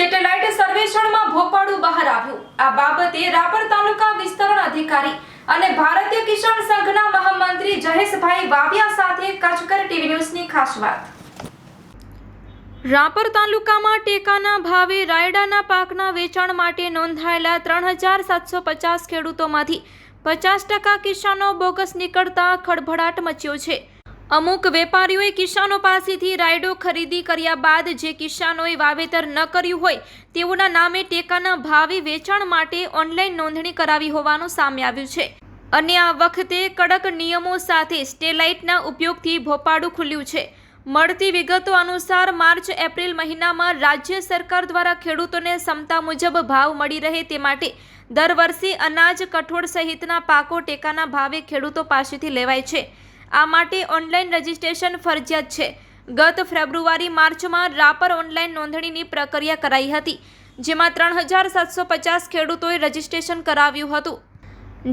Satellite સર્વેક્ષણમાં ભોપાળું બહાર આવ્યું. આ બાબતે રાપર તાલુકા વિસ્તરણ અધિકારી અને ભારતીય કિસાન સંઘના મહામંત્રી જયેશભાઈ વાવિયા સાથે કચકર ટીવી ન્યૂઝની ખાસ વાત. રાપર તાલુકામાં ટેકાના ભાવે રાયડાના પાકના વેચાણ માટે નોંધાયેલા ત્રણ હજાર સાતસો પચાસ ખેડૂતોમાંથી પચાસ ટકા કિસાનો બોગસ નીકળતા ખળભળાટ મચ્યો છે. અમુક વેપારીઓએ કિસાનો પાસેથી રાયડો ખરીદી કર્યા બાદ જે કિસાનોએ વાવેતર ન કર્યું હોય તેઓના નામે ટેકાના ભાવે વેચાણ માટે ઓનલાઈન નોંધણી કરાવી હોવાનું સામે આવ્યું છે. અને આ વખતે કડક નિયમો સાથે સ્ટેલાઇટના ઉપયોગથી ભોપાડું ખુલ્યું છે. મળતી વિગતો અનુસાર માર્ચ, એપ્રિલ મહિનામાં રાજ્ય સરકાર દ્વારા ખેડૂતોને ક્ષમતા મુજબ ભાવ મળી રહે તે માટે દર વર્ષે અનાજ, કઠોળ સહિતના પાકો ટેકાના ભાવે ખેડૂતો પાસેથી લેવાય છે. આ માટે ઓનલાઈન રજીસ્ટ્રેશન ફરજિયાત છે. ગત ફેબ્રુઆરી માર્ચમાં રાપર ઓનલાઈન નોંધણીની પ્રક્રિયા કરાઈ હતી, જેમાં ત્રણ હજાર સાતસો પચાસ ખેડૂતોએ રજીસ્ટ્રેશન કરાવ્યું હતું.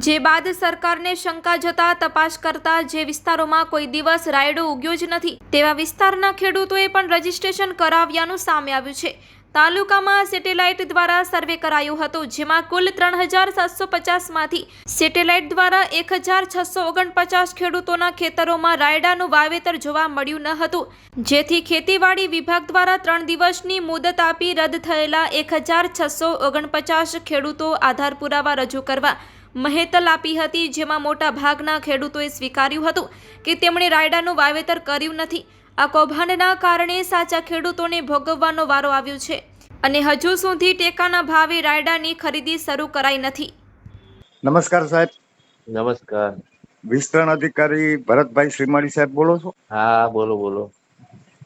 જે બાદ સરકારને શંકા જતા તપાસ કરતા જે વિસ્તારોમાં કોઈ દિવસ રાયડો ઉગ્યો જ નથી, તેવા વિસ્તારના ખેડૂતોએ પણ રજીસ્ટ્રેશન કરાવ્યાનું સામે આવ્યું છે. તાલુકામાં સેટેલાઇટ દ્વારા સર્વે કરાયો હતો, જેમાં કુલ ત્રણ હજાર સાતસો પચાસમાંથી સેટેલાઇટ દ્વારા એક હજાર છસો ઓગણપચાસ ખેડૂતોના ખેતરોમાં રાયડાનું વાવેતર જોવા મળ્યું ન હતું. જેથી ખેતીવાડી વિભાગ દ્વારા ત્રણ દિવસની મુદત આપી રદ થયેલા એક હજાર છસો ઓગણપચાસ ખેડૂતો આધાર પુરાવા રજૂ કરવા મહેતલ આપી હતી, જેમાં મોટા ભાગના ખેડૂતોએ સ્વીકાર્યું હતું કે તેમણે રાયડાનું વાવેતર કર્યું નથી. આ કૌભાંડના કારણે સાચા ખેડૂતોને ભોગવવાનો વારો આવ્યો છે અને હજુ સુધી ટેકાના ભાવે રાયડાની ખરીદી શરૂ કરાઈ નથી. નમસ્કાર સાહેબ. નમસ્કાર. વિસ્તરણ અધિકારી ભરતભાઈ શ્રીમાળી સાહેબ બોલો છો? હા બોલો બોલો.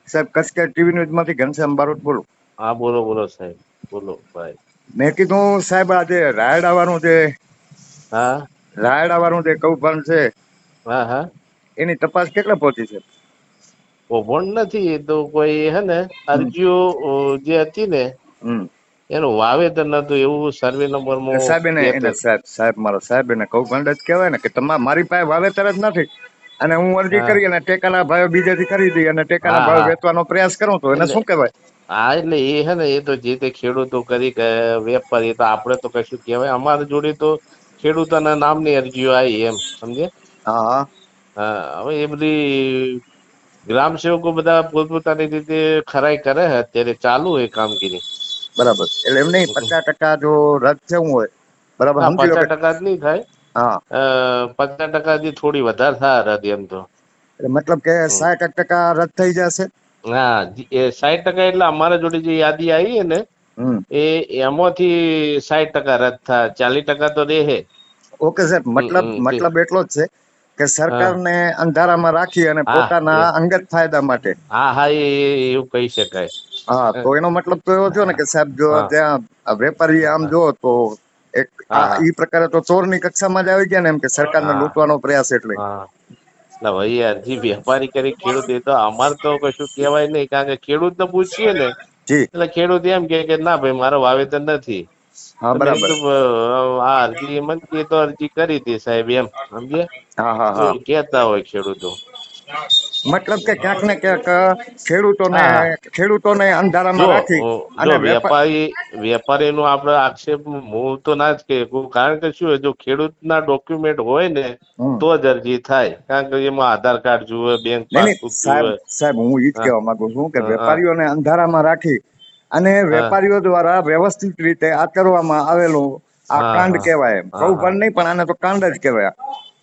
સાહેબ કસકે ટીવી ન્યૂઝમાંથી ઘનશ્યામ બારોટ બોલો. હા બોલો બોલો સાહેબ. બોલો ભાઈ. મેં કીધું સાહેબ આજે રાયડ આવવાનું જે હા. રાયડ આવવાનું જે કૌભાંડ છે હા હા. એની તપાસ કેટલા પહોંચી છે? કૌભાંડ નથી તો કોઈ હે ને અરજીઓ જે હતી ને એનું વાવેતર નતું એવું સર્વે નંબરમાં સાહેબ એને સાહેબ સાહેબ મારો સાહેબ એને કૌભાંડ જ કહેવાય ને કે તમારે મારી પાસે વાવેતર જ નથી. અને હું અરજી. કરી અને ટેકાના ભાવે બીજેથી ખરીદી અને ટેકાના ભાવે વેચવાનો પ્રયાસ કરું તો એને શું કહેવાય? હા એટલે એ હે ને એ તો જે તે ખેડૂતો કરી વેપારી તો આપણે તો કશું કહેવાય. અમારા જોડે તો ખેડૂતોના નામની અરજીઓ આવી એમ સમજે હા. હા હવે એ બધી ગ્રામ સેવકો બધા પોતપોતાની રીતે ખરાઈ કરે છે. અત્યારે ચાલુ હોય કામગીરી. બરાબર. એટલે એમ નહીં પચાસ ટકા જો રદ થયું હોય બરાબર હા સમજી લો પચાસ કે ટકા જ નહીં થાય. હા. પચાસ ટકાથી થોડી વધારે થાય રદ એમ તો. એટલે મતલબ કે સાઠ ટકા રદ થઈ જશે? હા જી- એ સાઠ ટકા એટલે અમારા જોડે જે યાદી આવી છે ને હમ. એ એમાંથી સાઠ ટકા રદ થાય ચાલીસ ટકા તો રહે. ઓકે સાહેબ મતલબ હમ, મતલબ એટલો જ છે કે સરકારને અંધારામાં રાખી અને પોતાના અંગત ફાયદા માટે. હા હા એ એવું કહી શકાય. હા તો એનો મતલબ તો એવો થયો ને કે સાહેબ જો ત્યાં વેપારી આમ જો તો એક ઈ પ્રકારે તો ચોરની કક્ષામાં જ આવી ગયા ને એમ કે સરકારને. લૂંટવાનો પ્રયાસ એટલે. ના ભાઈ યાર જે વેપારી કરી ખેડૂત એ તો અમારે તો કશું કહેવાય નહીં કારણ કે ખેડૂત ને પૂછીએ ને એટલે ખેડૂત એમ કે ના ભાઈ મારો વાવેતર નથી. હા બરાબર. આ અરજી એમ તો અરજી કરી હતી સાહેબ એમ સમજે હા હા હા. કહેતા હોય ખેડૂતો? મતલબ કે ક્યાંક ને ક્યાંક ખેડૂતોને. ખેડૂતોને અંધારામાં રાખી અને વેપાર વેપારી વેપારીનો આપણે આક્ષેપ હું તો ના જ કહું કારણ કે શું જો ખેડૂતના ડોક્યુમેન્ટ હોય ને તો જ અરજી થાય. કારણ કે એમાં આધાર કાર્ડ જુએ બેંક પાસબુક સાહેબ હું ઈ જ કહેવા માંગુ છું કે. વેપારીઓને અંધારામાં રાખી અને વેપારીઓ દ્વારા વ્યવસ્થિત રીતે આચરવામાં આવેલું આ કાંડ. કહેવાય કૌભાંડ નહીં પણ આને તો કાંડ જ કહેવાય.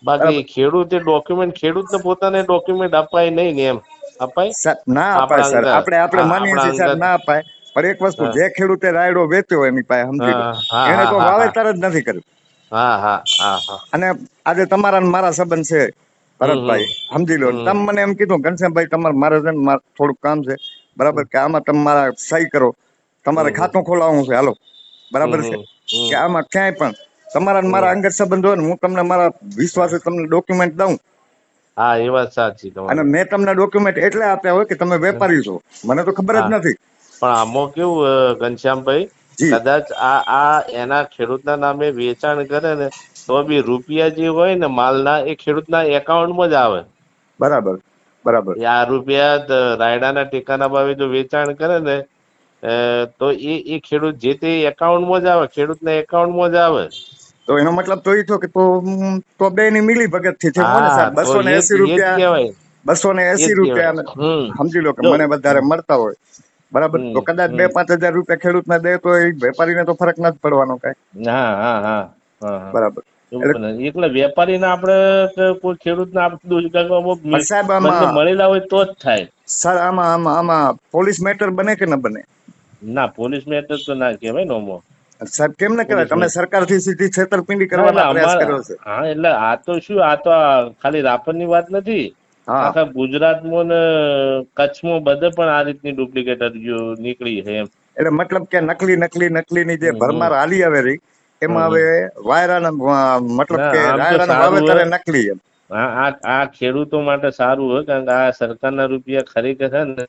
બાકી ખેડૂતે ડોક્યુમેન્ટ ખેડૂતને પોતાને ડોક્યુમેન્ટ અપાય નહીં ને એમ. અપાય? ના અપાય સર. આપણે આપણે માનીએ છીએ સર ના અપાય. પણ એક વસ્તુ જે ખેડૂતે રાયડો વેચ્યો એની પાસે સમજી લો. એને તો વાવેતર જ નથી કર્યું. હા હા હા હા અને આજે તમારા ને મારા સંબંધ છે ભરતભાઈ સમજી લો. તમે મને એમ કીધું ઘનશ્યામભાઈ તમારે મારે છે ને થોડુંક કામ છે. બરાબર? કે આમાં તમે મારા સહી કરો. તમારે ખાતું ખોલાવવું છે. હાલો. બરાબર છે. કે આમાં ક્યાંય પણ તમારા મારા અંગત સંબંધ હોય ને હું તમને મારા વિશ્વાસે તમને ડોક્યુમેન્ટ દઉં. હા એ વાત સાચી અને મેં તમને ડોક્યુમેન્ટ એટલે આપ્યા હોય કે તમે વેપારી છો. મને તો ખબર જ નથી. પણ આમાં કેવું ઘનશ્યામભાઈ? કદાચ આ આ એના ખેડૂતના નામે વેચાણ કરે ને તો બી રૂપિયા જે હોય ને માલના એ ખેડૂતના એકાઉન્ટમાં જ આવે. બરાબર. બરાબર. આ રૂપિયા રાયડાના ટેકાના ભાવે જો વેચાણ કરે ને તો એ એ ખેડૂત જે તે એકાઉન્ટમાં જ આવે ખેડૂતના એકાઉન્ટમાં જ આવે. તો એનો મતલબ તો એ થયો કે તો તો બે ની મિલી ભગતથી છે બસો ને એસી રૂપિયા બસો ને એસી રૂપિયા સમજી લો કે મને વધારે મળતા હોય. બરાબર? તો કદાચ બે પાંચ હજાર રૂપિયા ખેડૂતને દે તો એ વેપારીને તો ફરક જ પડવાનો કઈ. હા હા હા. બરાબર. એટલે વેપારીને આપણે કોઈ ખેડૂતને આપણે સાહેબ આમાં મળેલા હોય તો જ થાય. સર આમાં આમાં આમાં પોલીસ મેટર બને કે ન બને? ના પોલીસ મેટર તો ના કહેવાય નોમો સાહેબ કેમ ના કહેવાય? તમે. સરકારથી સીધી છેતરપિંડી કરવાનો પ્રયાસ કર્યો છે. હા એટલે આ તો શું આ તો ખાલી રાપરની વાત નથી. આખા ગુજરાતમાં ને કચ્છમાં બધે પણ આ રીતની ડુપ્લિકેટ અરજીઓ નીકળી છે એમ. એટલે મતલબ કે નકલી નકલી નકલી ની જે ભરમાર હાલી આવે રહી એમાં હવે વાયરાના મતલબ કે રાયડાના વાવેતરે નકલી એમ. આ આ ખેડૂતો માટે સારું હોય કારણ કે આ સરકારના રૂપિયા ખરેખર છે ને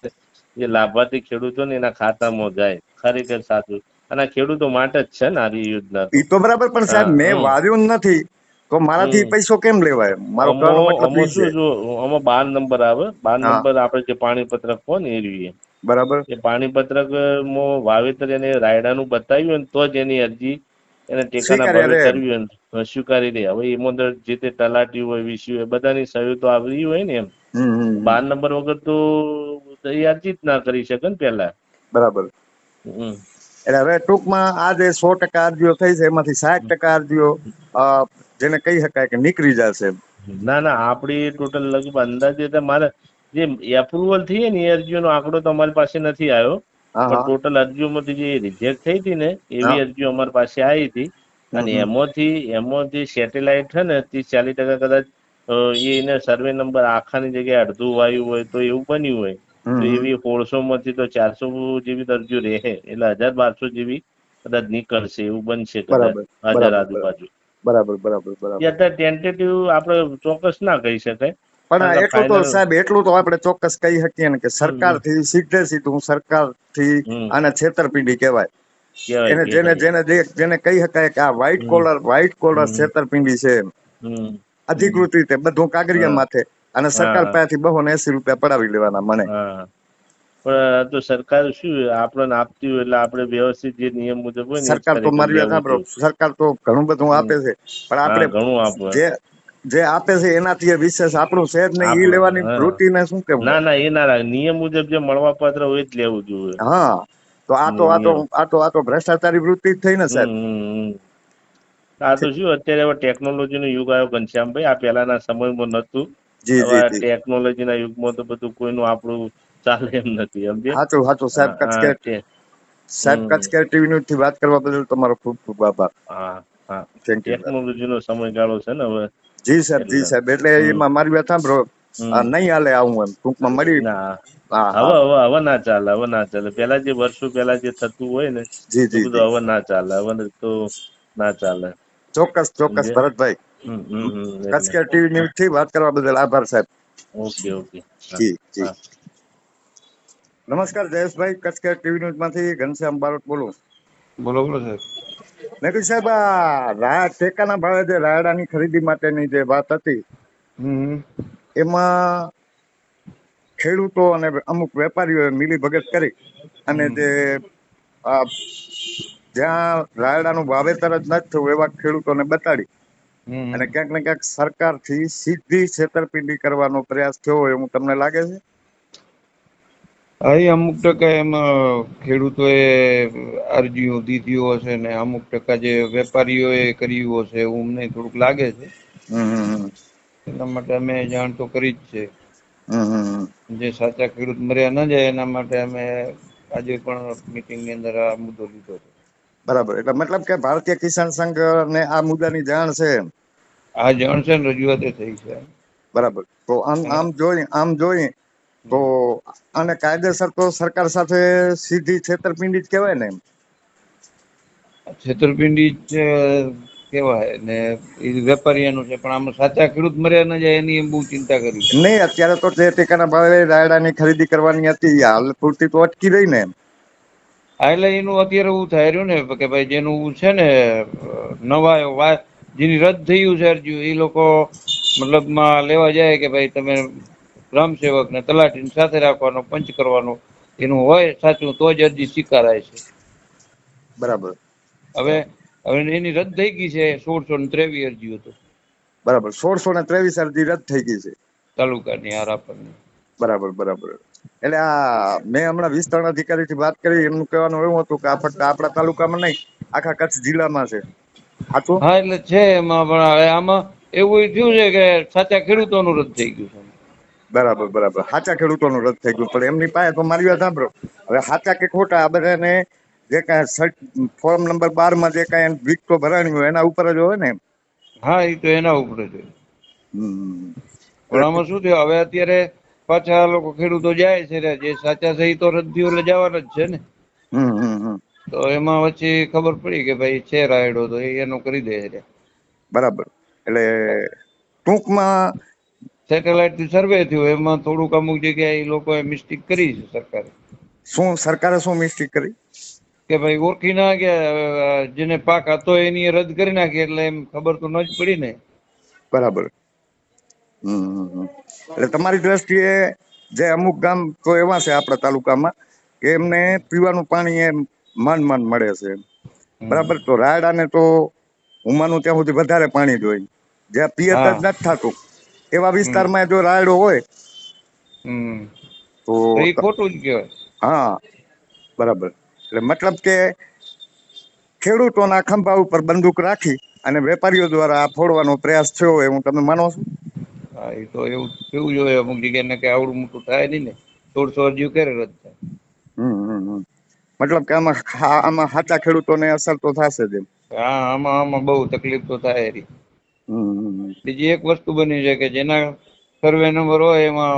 જે લાભાર્થી ખેડૂતો ને એના ખાતામાં જાય ખરેખર સાચું. અને ખેડૂતો માટે જ છે ને આવી યોજના. તો તો બરાબર પણ સાહેબ મેં. વાવ્યું નથી. તો મારાથી. પૈસો કેમ લેવાય? મારો મતલબ શું જો આમાં બાર નંબર આવે. બાર નંબર આપણે જે પાણી પત્રક હોય ને એ બરાબર. એ પાણી પત્રકમાં વાવેતર એને રાયડાનું બતાવ્યું ને તો જ એની અરજી એને ટેકાના ભાવે કરવી હોય સ્વીકારી દે હવે એમાં અંદર જે તે તલાટી હોય વિશ્યુ હોય બધાની સહી તો આવી હોય ને એમ. બાર નંબર વગર તો અરજી જ ના કરી શકે ને પેલા બરાબર. એટલે હવે ટૂંકમાં આ જે સો ટકા અરજીઓ થઈ છે એમાંથી સાઠ ટકા અરજીઓ જેને કહી શકાય કે નીકળી જશે ના ના આપડી ટોટલ લગભગ અંદાજે તો મારે જે એપ્રુવલ થઈ ને એ અરજીઓનો આંકડો તો અમારી પાસે નથી આવ્યો. પણ ટોટલ અરજીઓમાંથી જે રિજેક્ટ થઈ હતી ને એવી અરજીઓ અમારી પાસે આવી હતી. અને એમાંથી એમાંથી સેટેલાઇટ છે ને ત્રીસ ચાલીસ ટકા કદાચ એને સર્વે નંબર આખાની જગ્યાએ અડધું વાયુ હોય તો એવું બન્યું હોય. તો એવી સોળસો માંથી તો ચારસો જેવી તો અરજીઓ રહે. એટલે હજાર બારસો જેવી કદાચ નીકળશે એવું બનશે કદાચ બરાબર હજાર આજુબાજુ. બરાબર બરાબર બરાબર. અત્યારે ટેન્ટેટિવ આપણે ચોક્કસ ના કહી શકાય. પણ એટલું તો સાહેબ એટલું તો આપણે ચોક્કસ કહી શકીએ ને કે સરકારથી સીધે સીધું સરકારથી આને છેતરપિંડી કહેવાય. એને જેને જેને જેને કહી શકાય કે આ વ્હાઈટ કોલર વ્હાઈટ કોલર છેતરપિંડી છે અધિકૃત રીતે બધું કાગરિયા માથે. અને સરકાર પાસેથી બહુ ને એસી રૂપિયા પડાવી લેવાના મને. પણ તો સરકાર શું આપણને આપતી હોય એટલે આપણે વ્યવસ્થિત જે નિયમ મુજબ હોય સરકાર તો મારી વાત સાંભળો સરકાર તો ઘણું બધું આપે છે. પણ આપણે ઘણું આપે. જે જે આપે છે એનાથી વિશેષ આપણું છે જ નહીં. એ લેવાની વૃત્તિને શું કેવું ના ના એના નિયમ મુજબ જે મળવા પાત્ર હોય જ લેવું જોઈએ. હા. તો આ તો આ તો આ તો આ તો ભ્રષ્ટાચારી વૃત્તિ થઈ ને સાહેબ. આ તો શું અત્યારે હવે ટેકનોલોજી નો યુગ આવ્યો ઘનશ્યામભાઈ આ પહેલાના સમયમાં નતું જી જી ટેકનોલોજી ના યુગમાં તો બધું કોઈનું આપણું ચાલે એમ નથી સમજે સાચું સાચું સાહેબ હા કચ્છ હા કે તે- સાહેબ હમ. ટીવી ન્યૂઝથી વાત કરવા બદલ તમારો ખૂબ ખૂબ આભાર. હા હા. ટેકનોલોજી નો સમયગાળો છે ને હવે. જી સાહેબ જી સાહેબ. એટલે એમાં મારી વાત સાંભળો. નહીં હાલે આવું એમ. ટૂંકમાં મળી ના. હવે હવે હવે ના ચાલે હવે ના ચાલે. પેલા જે વર્ષો પેલા જે થતું હોય ને જી જી બધું હવે ના ચાલે. હવે તો ના ચાલે. ચોક્કસ ચોક્કસ ભરતભાઈ. કચ્છ ટીવી ન્યૂઝથી વાત કરવા બદલ આભાર સાહેબ. Okay okay. જી જી. નમસ્કાર જયેશભાઈ. કચ્છ ટીવી ન્યૂઝમાંથી ઘનશ્યામ બારોટ બોલું. બોલો બોલો સાહેબ. નકલી સાહેબ આ રા ટેકાના ભાવે જે રાયડાની ખરીદી માટેની જે વાત હતી એમાં ખેડૂતો અને અમુક વેપારીઓએ મિલી ભગત કરી અને જે જ્યાં રાયડાનું વાવેતર જ નથી થયું એવા ખેડૂતોને બતાડી. અને ક્યાંક ને ક્યાંક સરકારથી સીધી છેતરપિંડી કરવાનો પ્રયાસ થયો હોય એવું તમને લાગે છે? હા અમુક ટકા એમાં ખેડૂતોએ અરજીઓ દીધી હશે ને અમુક ટકા જે વેપારીઓએ કર્યું હશે એવું અમને થોડુંક લાગે છે. હમ હમ એટલા માટે અમે જાણ તો કરી જ છે. જે સાચા ખેડૂત મર્યા ન જાય એના માટે અમે આજે પણ મિટિંગની અંદર આ મુદ્દો લીધો છે. બરાબર. એટલે મતલબ કે ભારતીય કિસાન સંઘ ને આ મુદ્દાની જાણ છે આ જાણ છે ને રજૂઆત થઈ છે. બરાબર. તો આમ આમ જોઈ આમ જોઈ તો અને કાયદેસર તો સરકાર સાથે સીધી છેતરપિંડી જ કહેવાય ને છેતરપિંડી જ કેવાય ને એ વેપારીઓનું છે પણ આમાં સાચા ખેડૂત મર્યા ન જાય એની એમ બહુ ચિંતા કરી નહીં અત્યારે તો જે ટેકાના ભાવે રાયડાની ખરીદી કરવાની હતી હાલ પૂરતી તો અટકી રહી ને એટલે એનું અત્યારે એવું થાય રહ્યું ને કે ભાઈ જેનું છે ને નવા જેની રદ થયું છે અરજી એ લોકો મતલબમાં લેવા જાય કે ભાઈ તમે ગ્રામ સેવક ને તલાટીની સાથે રાખવાનો પંચ કરવાનો એનું હોય સાચું તો જ અરજી સ્વીકારાય છે. બરાબર. હવે હવે એની રદ થઈ ગઈ છે સોળસો ને ત્રેવીસ અરજીઓ તો. બરાબર. સોળસો ને ત્રેવીસ અરજી રદ થઈ ગઈ છે. તાલુકાની આ રાપરની બરાબર બરાબર. એટલે આ મેં હમણાં વિસ્તરણ અધિકારી થી વાત કરી એમનું કહેવાનું એવું હતું કે આ ફક્ત આપણા તાલુકામાં નહીં આખા કચ્છ જિલ્લામાં છે. સાચું? હા એટલે છે એમાં પણ હવે આમાં એવું થયું છે કે સાચા ખેડૂતોનું રદ થઈ ગયું છે. બરાબર બરાબર. સાચા ખેડૂતોનું રદ થઈ ગયું. પણ એમની પાસે તો મારી વાત સાંભળો. હવે સાચા કે ખોટા આ બધાને જે કાંઈ સર્ટ ફોર્મ નંબર બારમાં જે કાંઈ વિકટો ભરાણી હોય એના ઉપર જ હોય ને હા એ તો એના ઉપર જ હોય. પણ આમાં શું થયું? હવે અત્યારે પાછા લોકો ખેડૂતો જાય છે ને, જે સાચા છે એ તો રદ લજાવાના જ છે ને. તો એમાં પછી ખબર પડી કે ભાઈ છે રાયડો તો એ એનો કરી દે છે. બરાબર. એટલે ટૂંકમાં સેટેલાઇટથી સર્વે થયું એમાં થોડુંક અમુક જગ્યાએ એ લોકોએ મિસ્ટેક કરી છે સરકારે. શું સરકારે શું મિસ્ટેક કરી? કે ભાઈ ઓળખી ના ગયા જેને પાક હતો એની રદ કરી નાખી એટલે એમ ખબર તો ન જ પડી ને. બરાબર. એટલે તમારી દ્રષ્ટિએ જે અમુક ગામ તો એવા છે આપણા તાલુકામાં કે એમને પીવાનું પાણી એમ માન માન મળે છે બરાબર તો રાયડાને તો હું માનું ત્યાં સુધી વધારે પાણી જોઈએ જ્યાં પિયત જ નથી થતું. એવા વિસ્તારમાં જો રાયડો હોય તો એ ખોટું જ કહેવાય. હા બરાબર. એટલે મતલબ કે ખેડૂતોના ખંભા ઉપર બંદૂક રાખી અને વેપારીઓ દ્વારા આ ફોડવાનો પ્રયાસ થયો હોય હું તમે માનો છો? હા એ તો એવું થયું જોઈએ અમુક જગ્યાને કે આવડું મોટું થાય નહીં ને સોળસો અરજીઓ ક્યારે રદ થાય. મતલબ કે આમાં આમાં સાચા ખેડૂતોને અસર તો થશે જ એમ. હા આમાં આમાં બહુ તકલીફ તો થાય હમ. બીજી એક વસ્તુ બની છે કે જેના સર્વે નંબર હોય એમાં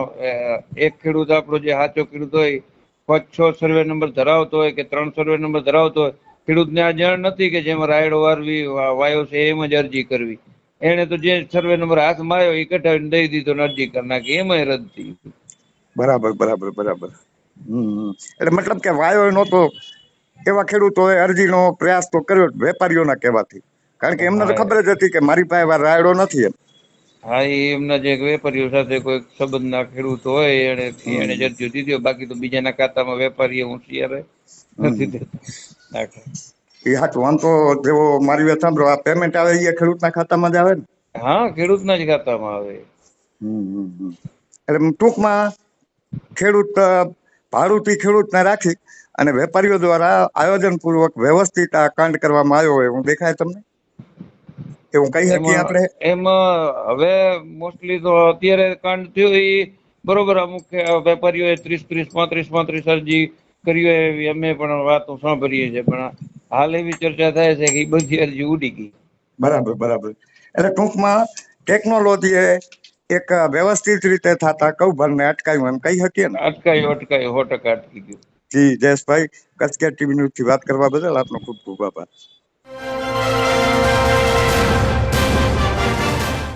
એક ખેડૂત આપણો જે સાચો ખેડૂત હોય પાંચ છ સર્વે નંબર ધરાવતો હોય કે ત્રણ સર્વે નંબર ધરાવતો હોય ખેડૂતને આ જાણ નથી કે જેમાં રાયડો વારવી વાયો છે એમ જ અરજી કરવી. એને તો જે સર્વે નંબર હાથમાં આવ્યો એ કઢાવીને દઈ દીધો અરજી કરી નાખી એમાં રદ થઈ બરાબર બરાબર બરાબર. એટલે મતલબ કે વાયો નહોતો એવા ખેડૂતોએ અરજીનો પ્રયાસ તો કર્યો વેપારીઓના કહેવાથી. કારણ કે એમને તો ખબર જ હતી કે મારી પાસે રાયડો નથી એમ. હા એ એમના જે વેપારીઓ સાથે કોઈ સંબંધના ખેડૂત હોય એને એને જ અરજીઓ દીધી બાકી તો બીજાના ખાતામાં વેપારીઓ હોશિયાર. નથી દેતા. એ આમ તો જેવો મારી વાત સાંભળો આ પેમેન્ટ આવે એ ખેડૂતના ખાતામાં જ આવે ને? હા ખેડૂતના જ ખાતામાં આવે. હમ હમ હમ. એટલે ટૂંકમાં ખેડૂત ભાડુતી ખેડૂતને રાખી અને વેપારીઓ દ્વારા આયોજનપૂર્વક વ્યવસ્થિત આ કાંડ કરવામાં આવ્યો હોય એવું દેખાય તમને? એવું કહી શકીએ આપણે? એમાં હવે મોસ્ટલી તો અત્યારે કાંડ થયો એ બરોબર અમુક વેપારીઓએ ત્રીસ ત્રીસ પાંત્રીસ પાંત્રીસ અરજી કરી હોય એવી અમે પણ વાતો સાંભળીએ છીએ. પણ હાલ એવી ચર્ચા થાય છે કે એ બધી અરજી ઉડી ગઈ. બરાબર બરાબર. એટલે ટૂંકમાં ટેકનોલોજી એક વ્યવસ્થિત રીતે થતા કૌભાંડને અટકાયું એમ કહી શકીએ ને? અટકાયું અટકાયું સો ટકા અટકી ગયું. જી જયેશભાઈ કચકેટ ટીવી ન્યૂઝથી વાત કરવા બદલ આપનો ખૂબ ખૂબ આભાર.